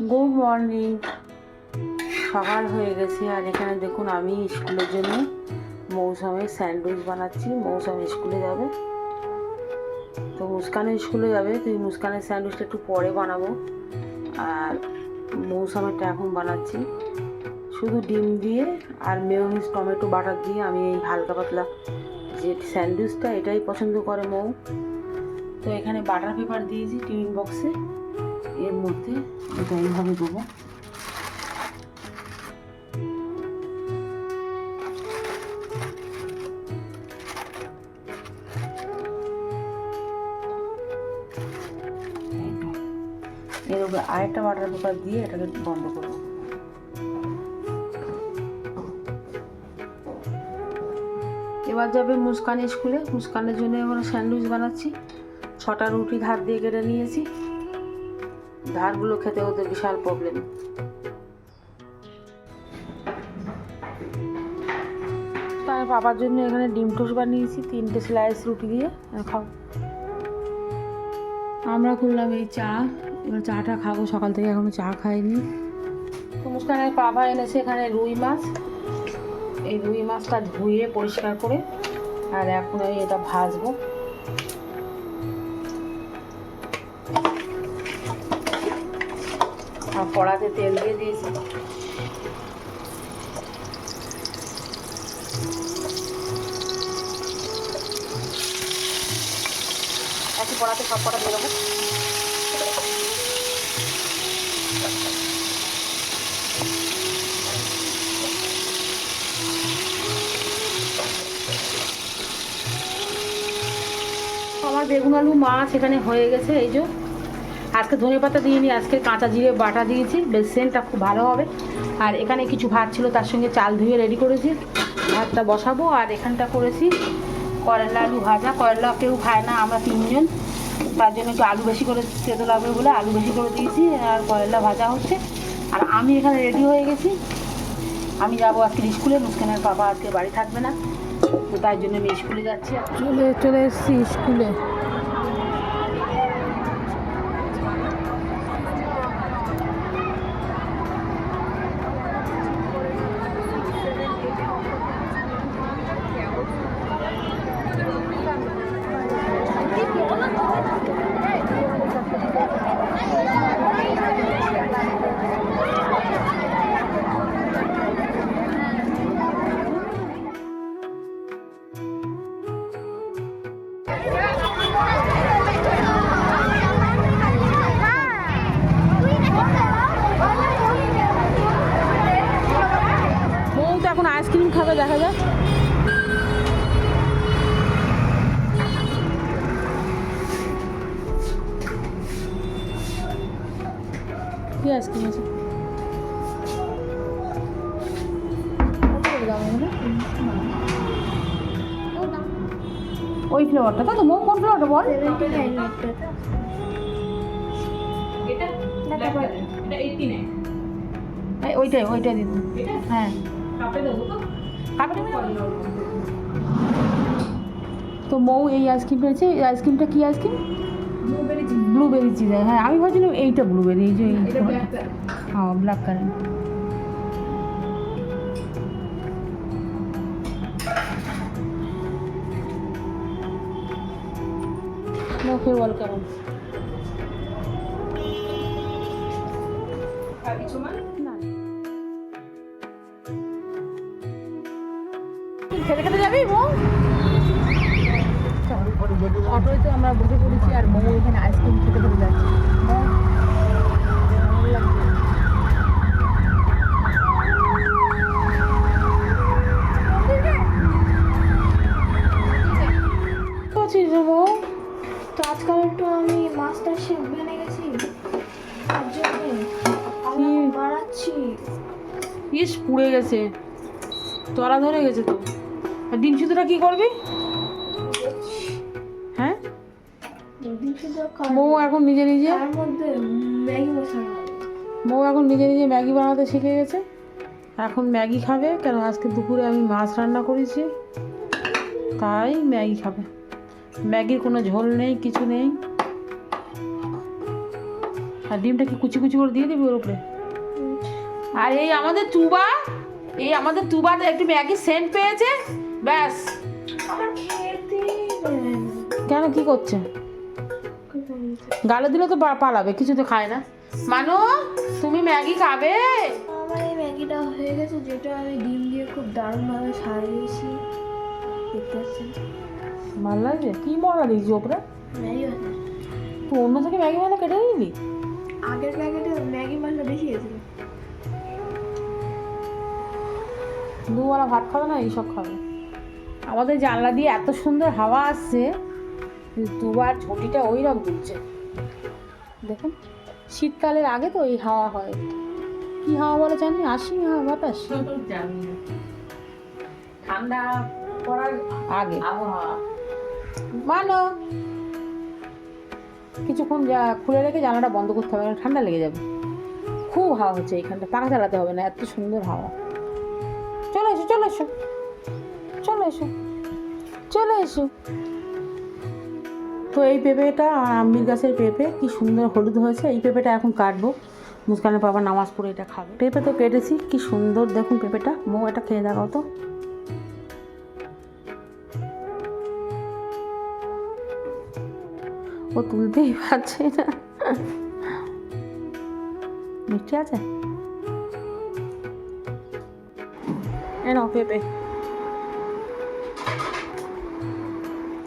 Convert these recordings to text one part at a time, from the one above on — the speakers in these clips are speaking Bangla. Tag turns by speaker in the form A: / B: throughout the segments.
A: গুড মর্নিং সকাল হয়ে গেছে আর এখানে দেখুন আমি স্কুলের জন্য মৌসুমের স্যান্ডউইচ বানাচ্ছি। মৌসুম স্কুলে যাবে। তো মুস্কানের স্কুলে যাবে। তো এই মুস্কানের স্যান্ডউইচটা একটু পরে বানাবো। আর মৌসুমেরটা এখন বানাচ্ছি। শুধু ডিম দিয়ে আর মেয়নিজ টমেটো বাটার দিয়ে আমি এই হালকা পাতলা যে স্যান্ডউইচটা এটাই পছন্দ করে মৌ। তো এখানে বাটার পেপার দিয়েছি টিফিন বক্সে। এর মধ্যে এটা এইভাবে দেবো। এর উপরে আরেকটা বাটার পেপার দিয়ে এটাকে বন্ধ করব। এবার যাবে মুস্কান স্কুলে। মুস্কানের জন্য এবার স্যান্ডউইচ বানাচ্ছি। ছটা রুটি ধার দিয়ে কেটে নিয়েছি। ধারগুলো খেতে হতে বিশাল প্রবলেম তার বাবার জন্য এখানে ডিম টোস্ট বানিয়েছি তিনটে স্লাইস রুটি দিয়ে খাও। আমরা করলাম এই চা। এবার চাটা খাব সকাল থেকে এখনও চা খাইনি। মুস্কানের বাবা এনেছে এখানে রুই মাছ। এই রুই মাছটা ধুয়ে পরিষ্কার করে আর এখন আমি এটা ভাজবো। আর কড়াতে তেল দিয়ে দিয়েছি। একই কড়াতে সব কটা দিয়ে দেবো। আমার বেগুন আলু মাছ এখানে হয়ে গেছে, এই যে। আজকে ধনে পাতা দিইনি, আজকে কাঁচা জিরে বাটা দিয়েছি। বেশ, সেন্টটা খুব ভালো হবে। আর এখানে কিছু ভাত ছিল, তার সঙ্গে চাল ধুয়ে রেডি করেছি। ভাতটা বসাবো, আর এখানটা করেছি করলা আলু ভাজা। করলা কেউ খায় না, আমরা তিনজন। তার জন্য একটু আলু বেশি করে, তেতো লাগবে বলে আলু বেশি করে দিয়েছি, আর করলা ভাজা হচ্ছে। আর আমি এখানে রেডি হয়ে গেছি। আমি যাব আজকে স্কুলে, মুস্কানের বাবা আজকে বাড়ি থাকবে না। তো তাই জন্য আমি স্কুলে যাচ্ছি। চলে চলে এসেছি স্কুলে। দেখা যাক কি আইসক্রিম আছে? ওই ফ্লেভারটা তাই তো মৌ কোন ফ্লেভারটা বল? ওইটাই ওইটাই দিন হ্যাঁ। কাপে? তো মৌ এই আইসক্রিমটা আছে এই আইসক্রিমটা কি আইসক্রিম? ব্লুবেরি চিজ হ্যাঁ আমি ভাবছিলাম এইটা ব্লুবেরি এই যে হ্যাঁ ব্ল্যাক কালার মুখে বল কেমন? খেতে খেতে যাবি মৌ অটোয় তো আমরা বসে পড়েছি আর মৌ এখানে আইসক্রিম খেতে খেতে যাচ্ছে।
B: তো আজকাল একটু আমি মাস্টার শেফ বেনে গেছি। তার জন্য আমি। বাড়াচ্ছি।
A: ইস পুড়ে গেছে। তলা ধরে গেছে তো। ডিম সিদ্ধটা কি করবি? হ্যাঁ। মৌ এখন নিজে নিজে? মৌ এখন নিজে নিজে ম্যাগি বানাতে শিখে গেছে। এখন ম্যাগি খাবে, কেন আজকে দুপুরে আমি মাছ রান্না করেছি। তাই ম্যাগি খাবে। ম্যাগির কোনো ঝোল নেই, কিছু নেই। আর ডিমটা কি কুচি কুচি করে দিয়ে দিবি ওর উপরে? আর এই আমাদের তুবা, এই আমাদের তুবাটা একটু ম্যাগি সেন্ট পেয়েছে। ব্যাস। কেন কি করছে? গালে দিলে তো পালাবে কিছু তো খায় না। মানু তুমি ম্যাগি খাবে?
B: আমার এই ম্যাগিটা হয়ে গেছে যেটা আমি ডিম দিয়ে খুব দারুণভাবে সারিয়েছি দেখতে পাচ্ছেন?
A: ভালো লাগছে? কি মশলা দিয়েছি ওপরে?
B: ম্যাগি
A: তুই অন্য থেকে ম্যাগি মশলা কেটে নিবি
B: আগের প্যাকেটে ম্যাগি মশলা বেশি গেছিল
A: দুবেলা ভাত খাবে না এইসব খাবে। আমাদের জানলা দিয়ে এত সুন্দর হাওয়া আসছে দুবার ঝুঁটিটা ওই রকম দুলছে দেখুন শীতকালের আগে তো এই হাওয়া হয়। কি হাওয়া বলে জানি আসি হাওয়া বাতাস।
C: ঠান্ডা পড়ার
A: আগে।
C: আবহাওয়া।
A: মানো। কিছুক্ষণ যা খুলে রেখে জানালাটা বন্ধ করতে হবে না ঠান্ডা লেগে যাবে। খুব হাওয়া হচ্ছে এইখানটা পাখা চালাতে হবে না এত সুন্দর হাওয়া। চলে এসো চলে এসো। চলে এসো। চলে এসো। তো এই পেঁপেটা আম্বির গাছের পেঁপে কি সুন্দর হলুদ হয়েছে। এই পেঁপেটা এখন কাটবো। মুস্কানের বাবা নামাজ পড়ে এটা খাবে। পেঁপে তো কেটেছি, কি সুন্দর দেখুন পেঁপেটা। মৌ এটা খেয়ে দেখাও তো। ও তুলতেই পারছে না। মিষ্টি আছে? এ পেঁপে।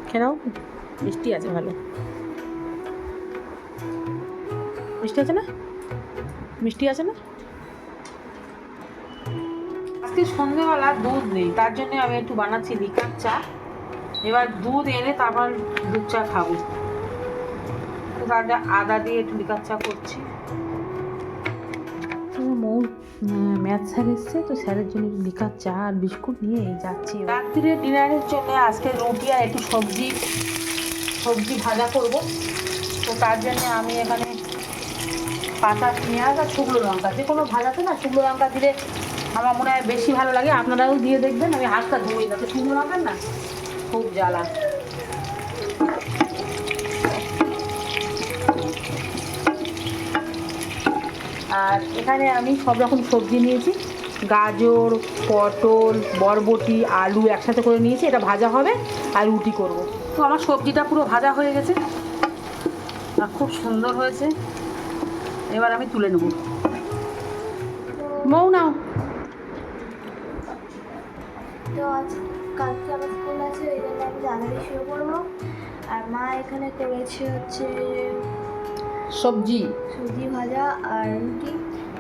A: খেয়ে নাও। মিষ্টি আছে ভালো। মিষ্টি আছে না? মিষ্টি আছে না? আজকে সন্ধ্যেবেলা দুধ নেই, তার জন্য আমি একটু বানাচ্ছি লিকার চা। এবার দুধ এনে তারপর দুধ চা খাব। তো আদা দিয়ে একটু লিকার চা করছি। মৌ ম্যাথ স্যার এসছে, তো স্যারের জন্য লিকার চা আর বিস্কুট নিয়ে যাচ্ছি রাত্রিরে ডিনারের জন্য আজকে রুটি আর একটু সবজি সবজি ভাজা করব। তো তার জন্য আমি এখানে কাঁচা পেঁয়াজ আর শুকনো লঙ্কা, যে কোনো ভাজাতে না শুকনো লঙ্কা দিলে আমার মনে হয় বেশি ভালো লাগে। আপনারাও দিয়ে দেখবেন, আমি হাতটা ধুই না তো শুকনো লঙ্কা না খুব জ্বালা। আর এখানে আমি সব রকম সবজি নিয়েছি। গাজর, পটল, বরবটি, আলু একসাথে করে নিয়েছি, এটা ভাজা হবে আর রুটি করব। তো আমার সবজিটা পুরো ভাজা হয়ে গেছে। আর খুব সুন্দর হয়েছে। এবার আমি তুলে নেব। মৌ নাও।
B: তো কালকে আমার স্কুল আছে ওই জন্য আমি তাড়াতাড়ি করব আর মা এখানে করেছে হচ্ছে
A: সবজি?
B: সবজি ভাজা আর রুটি।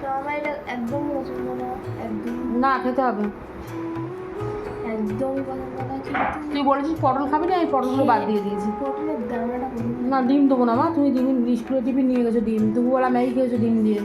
B: তো আমার এটা একদম পছন্দ না একদম।
A: না খেতে হবে।
B: একদম পছন্দ না কিন্তু
A: তুই বলেছিস পটল খাবি না এই পটলগুলো বাদ দিয়ে দিয়েছি।
B: পটলের দানাটা
A: না ডিম দেবো না মা তুমি ডিম স্কুলে টিফিন নিয়ে গেছো ডিম দুপুরবেলা ম্যাগি খেয়েছো ডিম দিয়ে।